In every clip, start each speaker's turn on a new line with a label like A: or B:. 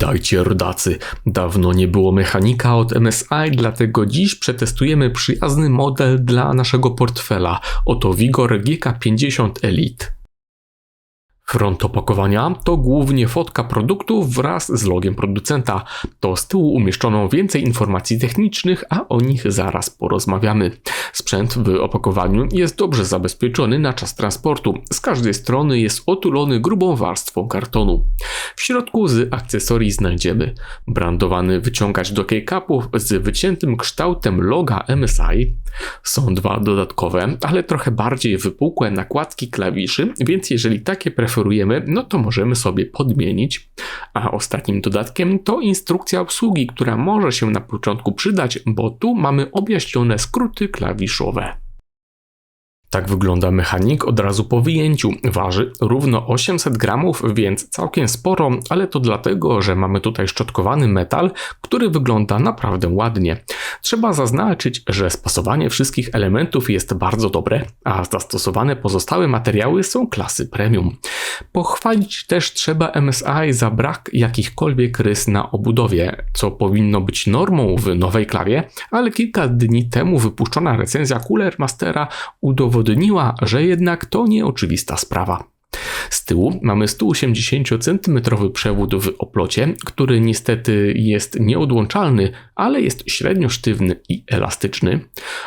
A: Witajcie rodacy. Dawno nie było mechanika od MSI, dlatego dziś przetestujemy przyjazny model dla naszego portfela. Oto Vigor GK50 Elite. Front opakowania to głównie fotka produktu wraz z logiem producenta. To z tyłu umieszczono więcej informacji technicznych, a o nich zaraz porozmawiamy. Sprzęt w opakowaniu jest dobrze zabezpieczony na czas transportu. Z każdej strony jest otulony grubą warstwą kartonu. W środku z akcesorii znajdziemy brandowany wyciągacz do keycapów z wyciętym kształtem loga MSI. Są dwa dodatkowe, ale trochę bardziej wypukłe nakładki klawiszy, więc jeżeli takie no to możemy sobie podmienić. A ostatnim dodatkiem to instrukcja obsługi, która może się na początku przydać, bo tu mamy objaśnione skróty klawiszowe. Tak wygląda mechanik od razu po wyjęciu. Waży równo 800 gramów, więc całkiem sporo, ale to dlatego, że mamy tutaj szczotkowany metal, który wygląda naprawdę ładnie. Trzeba zaznaczyć, że spasowanie wszystkich elementów jest bardzo dobre, a zastosowane pozostałe materiały są klasy premium. Pochwalić też trzeba MSI za brak jakichkolwiek rys na obudowie, co powinno być normą w nowej klawie, ale kilka dni temu wypuszczona recenzja Cooler Mastera udowodniła, udowodniła, że jednak to nieoczywista sprawa. Z tyłu mamy 180 cm przewód w oplocie, który niestety jest nieodłączalny, ale jest średnio sztywny i elastyczny.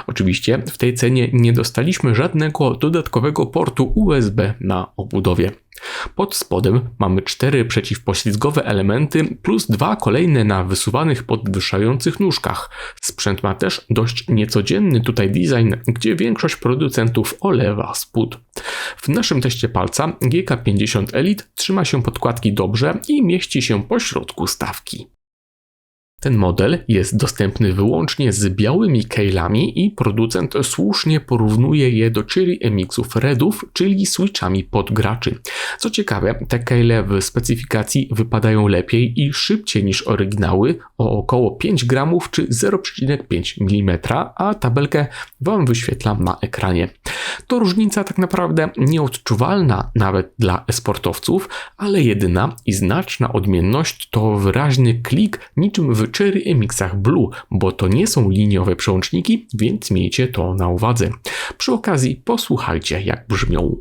A: Oczywiście w tej cenie nie dostaliśmy żadnego dodatkowego portu USB na obudowie. Pod spodem mamy cztery przeciwpoślizgowe elementy plus dwa kolejne na wysuwanych podwyższających nóżkach. Sprzęt ma też dość niecodzienny tutaj design, gdzie większość producentów olewa spód. W naszym teście palca GK50 Elite trzyma się podkładki dobrze i mieści się po środku stawki. Ten model jest dostępny wyłącznie z białymi keylami i producent słusznie porównuje je do Cherry MX-ów Redów, czyli switchami pod graczy. Co ciekawe, te keyle w specyfikacji wypadają lepiej i szybciej niż oryginały o około 5 gramów czy 0,5 mm, a tabelkę Wam wyświetlam na ekranie. To różnica tak naprawdę nieodczuwalna nawet dla esportowców, ale jedyna i znaczna odmienność to wyraźny klik niczym w Cherry MXach Blue, bo to nie są liniowe przełączniki, więc miejcie to na uwadze. Przy okazji posłuchajcie jak brzmią.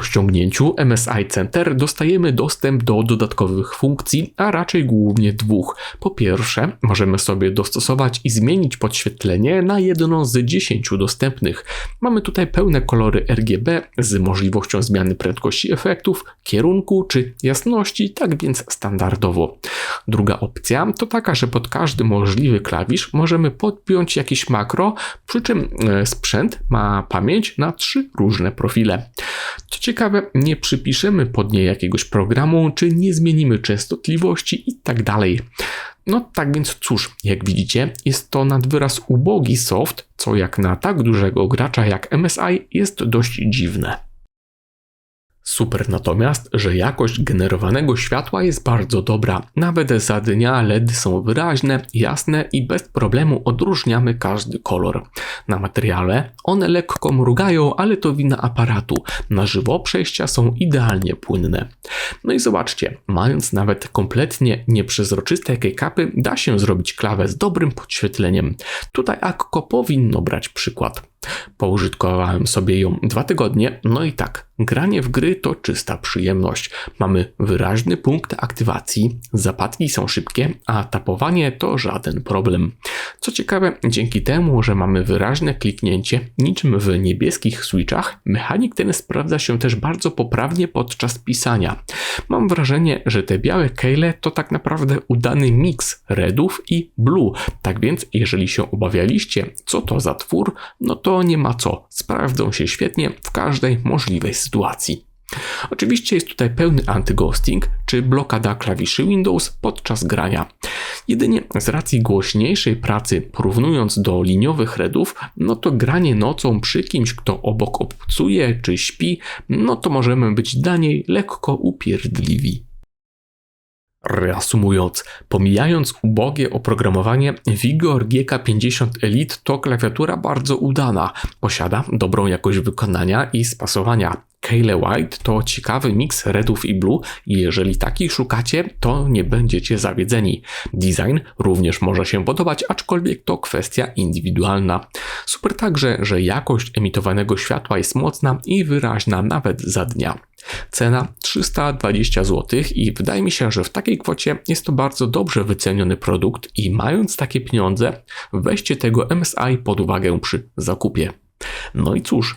A: Po ściągnięciu MSI Center dostajemy dostęp do dodatkowych funkcji, a raczej głównie dwóch. Po pierwsze, możemy sobie dostosować i zmienić podświetlenie na jedno z 10 dostępnych. Mamy tutaj pełne kolory RGB z możliwością zmiany prędkości efektów, kierunku czy jasności, tak więc standardowo. Druga opcja to taka, że pod każdy możliwy klawisz możemy podpiąć jakieś makro, przy czym e, sprzęt ma pamięć na trzy różne profile. Co ciekawe, nie przypiszemy pod nie jakiegoś programu, czy nie zmienimy częstotliwości i tak. No tak więc cóż, jak widzicie, jest to nad wyraz ubogi soft, co jak na tak dużego gracza jak MSI jest dość dziwne. Super natomiast, że jakość generowanego światła jest bardzo dobra. Nawet za dnia LEDy są wyraźne, jasne i bez problemu odróżniamy każdy kolor. Na materiale one lekko mrugają, ale to wina aparatu. Na żywo przejścia są idealnie płynne. No i zobaczcie, mając nawet kompletnie nieprzezroczyste keycapy, da się zrobić klawę z dobrym podświetleniem. Tutaj Akko powinno brać przykład. Poużytkowałem sobie ją dwa tygodnie, no i tak, granie w gry to czysta przyjemność. Mamy wyraźny punkt aktywacji, zapadki są szybkie, a tapowanie to żaden problem. Co ciekawe, dzięki temu, że mamy wyraźne kliknięcie, niczym w niebieskich switchach, mechanik ten sprawdza się też bardzo poprawnie podczas pisania. Mam wrażenie, że te białe kejle to tak naprawdę udany miks redów i blue, tak więc jeżeli się obawialiście, co to za twór, no to nie ma co, sprawdzą się świetnie w każdej możliwej sytuacji. Oczywiście jest tutaj pełny antyghosting czy blokada klawiszy Windows podczas grania. Jedynie z racji głośniejszej pracy porównując do liniowych redów, no to granie nocą przy kimś, kto obok obcuje czy śpi, no to możemy być dla niej lekko upierdliwi. Reasumując, pomijając ubogie oprogramowanie, Vigor GK50 Elite to klawiatura bardzo udana. Posiada dobrą jakość wykonania i spasowania. Kale White to ciekawy miks redów i blue i jeżeli takich szukacie, to nie będziecie zawiedzeni. Design również może się podobać, aczkolwiek to kwestia indywidualna. Super także, że jakość emitowanego światła jest mocna i wyraźna nawet za dnia. Cena 320 zł i wydaje mi się, że w takiej kwocie jest to bardzo dobrze wyceniony produkt i mając takie pieniądze, weźcie tego MSI pod uwagę przy zakupie. No i cóż,